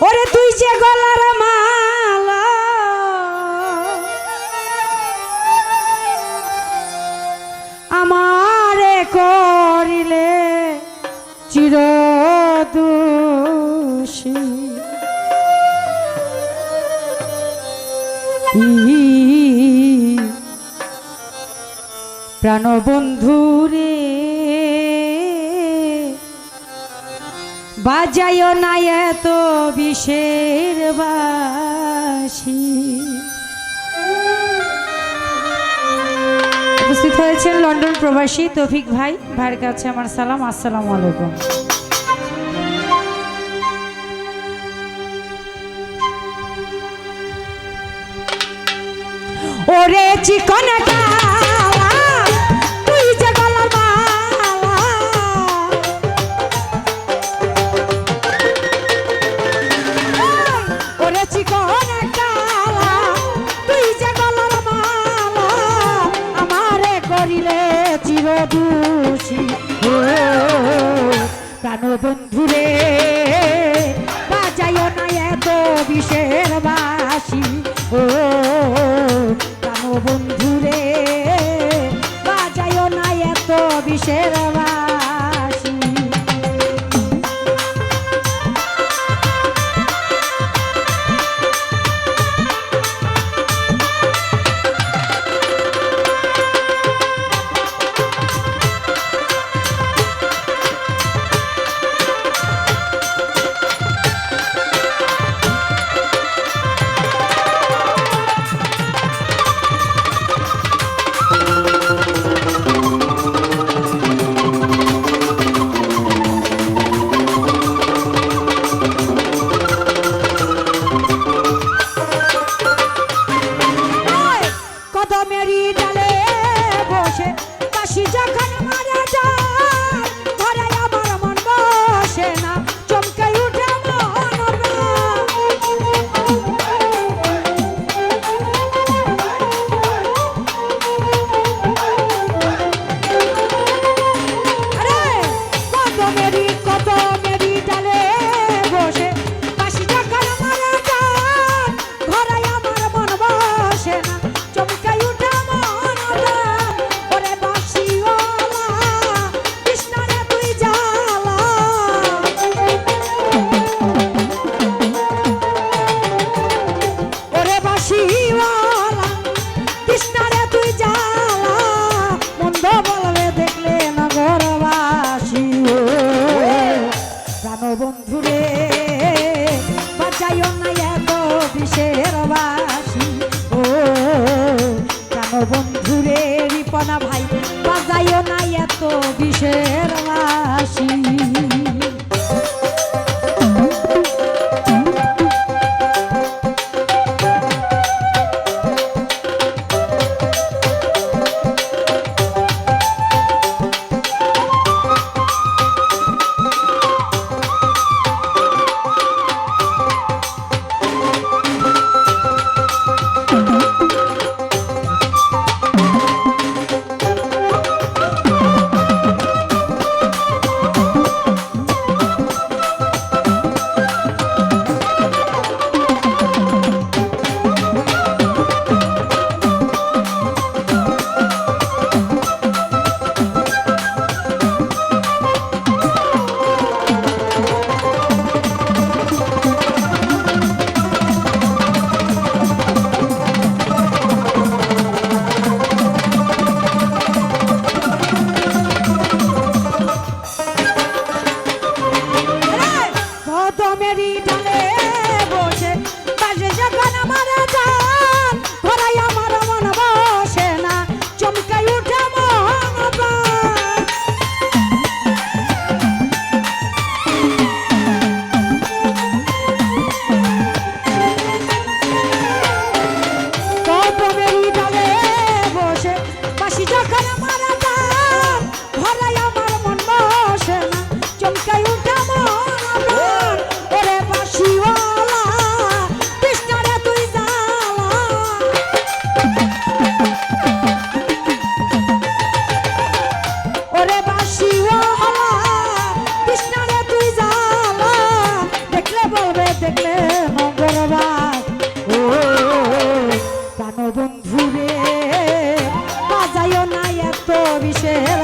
ওরে তুই যে গলার মাল। আমারে করিলে চির প্রাণবন্ধুরে বাজায় না এত বিষের বাসি উপস্থিত হয়েছেন লন্ডন প্রবাসী তফিক ভাই, ভাইয়ের কাছে আমার সালাম, আসসালামু আলাইকুম। ওরে চিকনটা প্রাণবন্ধু রে কদমেরই ডালে বসে। কাশি যখন মারা যায় ডানে বসে বাজে যখন আমার জান আমার এত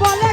Olha